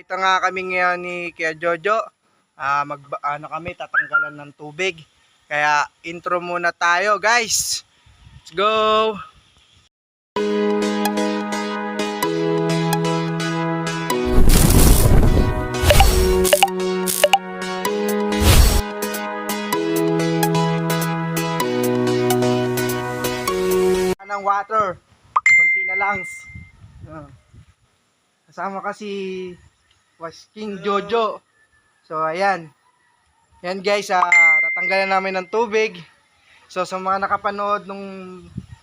Ito nga kami ngayon ni Kuya Jojo. Ah, mag ano kami tatanggalan ng tubig. Kaya intro muna tayo, guys. Let's go. ng water. Konti na lang. Ah. Kasama kasi was King Jojo. So ayan. Yan guys, ah, tatanggalan namin ng tubig. So sa mga nakapanood nung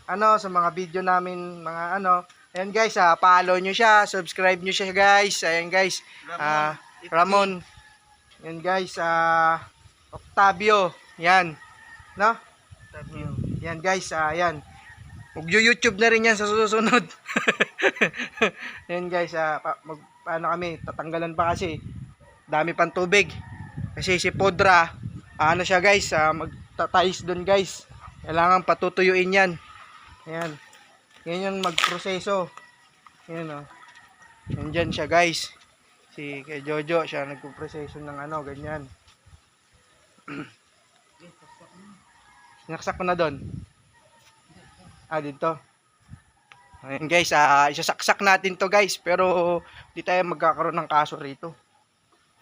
ano sa mga video namin mga ano, ayan guys, ah, follow nyo siya, subscribe nyo siya guys. Ayan guys. Ah, Ramon. Yan guys, ah Octavio. Yan. No? Yan guys, ah, yan. Mag-YouTube na rin yan sa susunod. yan guys, ah, pa, mag, paano kami, tatanggalan pa kasi. Dami pang tubig. Kasi si Podra, ano siya guys, ah, magtatayos doon guys. Kailangan patutuyuin yan. Ayan. Yan yung magproseso. Yan o. Yan dyan siya guys. Si kay Jojo, siya nagpo-proseso ng ano, ganyan. Sinaksak ko na doon. Ah, dito. Ayan guys, ah, isasaksak natin to guys, pero di tayo magkakaroon ng kaso rito.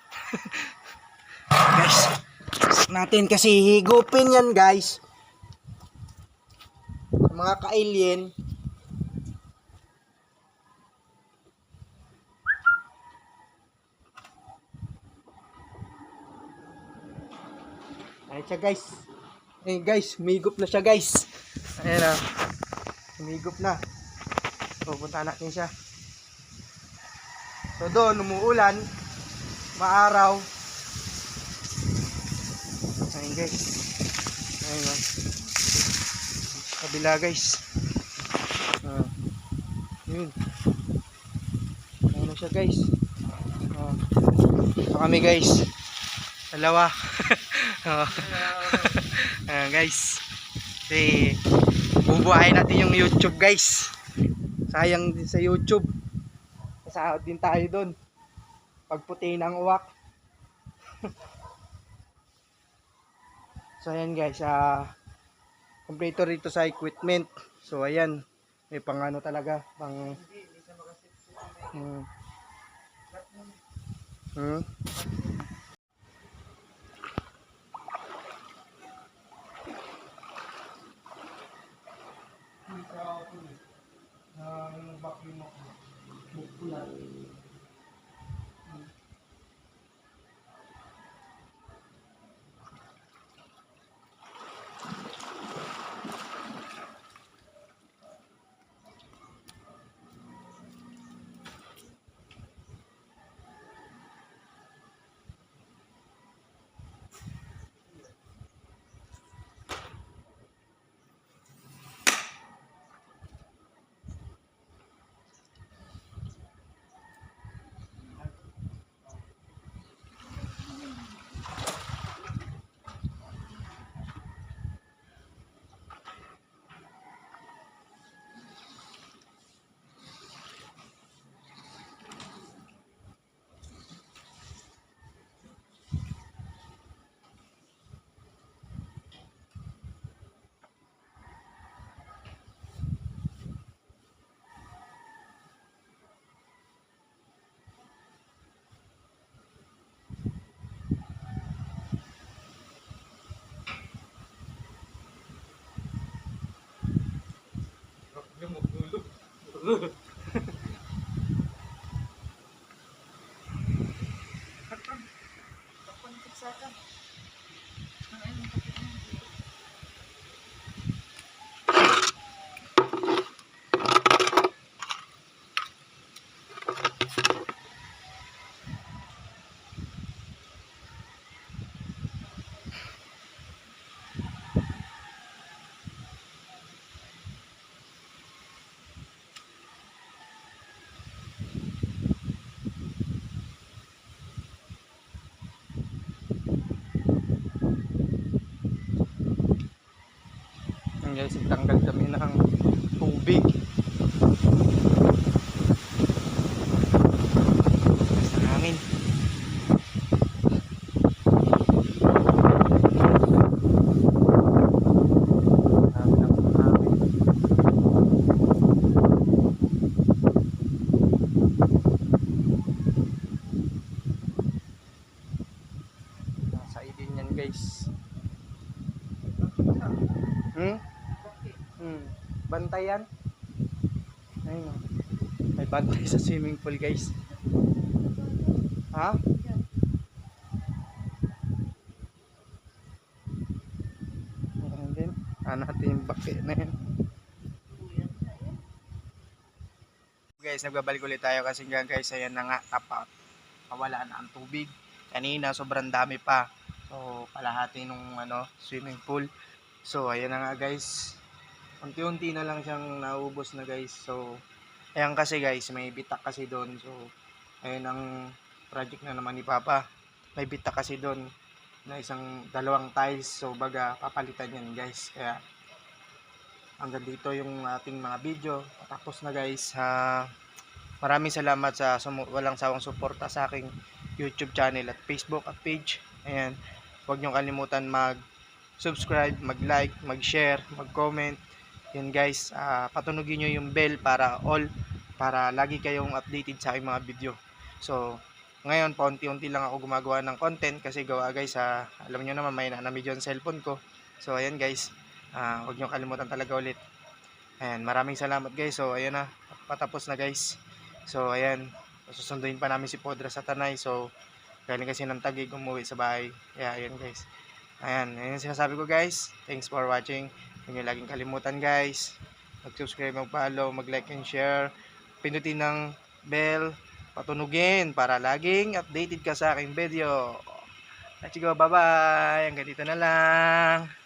guys, natin kasi higupin yan guys. Mga ka-alien. Ayan siya guys. Ayan guys, humigop na siya guys. Ayan na. Humigop na. Pupunta natin siya. So doon, umuulan. Maaraw. Ayan guys. Ayan na. Kabila guys. Ah. Yun. Ayan na siya guys. Ito kami guys. Dalawa. Ayan guys. Kasi bubuhayin natin yung YouTube guys. Sayang din sa YouTube. Kasahod din tayo doon. Pagputi ng uwak. so ayan guys. Ah, kompleto rito sa equipment. So ayan. May pang ano talaga. Pang... Hmm. Hmm. Ng vacuum ako. Bukpulan. Yan guys, tanggal kami ng tubig. Sa namin. guys. Hmm? Hmm. Bantayan? Ayun. oh. May bantay sa swimming pool guys. Ha? Ayan din. Ano natin yung baki na yun. Guys, nagbabalik ulit tayo kasi nga guys, ayan na nga, tapat. Pawala na ang tubig. Kanina, sobrang dami pa. So, palahati nung ano, swimming pool. So, ayan na nga guys. Unti-unti na lang siyang naubos na guys. So, ayan kasi guys, may bitak kasi doon. So, ayan ang project na naman ni Papa. May bitak kasi doon na isang dalawang tiles. So, baga, papalitan yan guys. Kaya, hanggang dito yung ating mga video. Tapos na guys. Ha, maraming salamat sa walang sawang suporta sa aking YouTube channel at Facebook at page. Ayan. Huwag niyong kalimutan mag subscribe, mag-like, mag-share, mag-comment. Yan guys, ah, patunugin niyo yung bell para all para lagi kayong updated sa aking mga video. So, ngayon paunti-unti lang ako gumagawa ng content kasi gawa guys sa alam niyo naman may na medyo ang cellphone ko. So, ayan guys. Ah, huwag niyo kalimutan talaga ulit. Ayan, maraming salamat guys. So, ayan na. Patapos na guys. So, ayan. Susunduin pa namin si Podra sa Tanay. So, galing kasi ng Tagig umuwi sa bahay. Kaya, ayan guys. Ayan, ayan sinasabi ko guys. Thanks for watching. Huwag niyo laging kalimutan guys. Mag-subscribe, mag-follow, mag-like and share. Pindutin ng bell. Patunugin para laging updated ka sa aking video. Let's go, bye-bye. Hanggang dito na lang.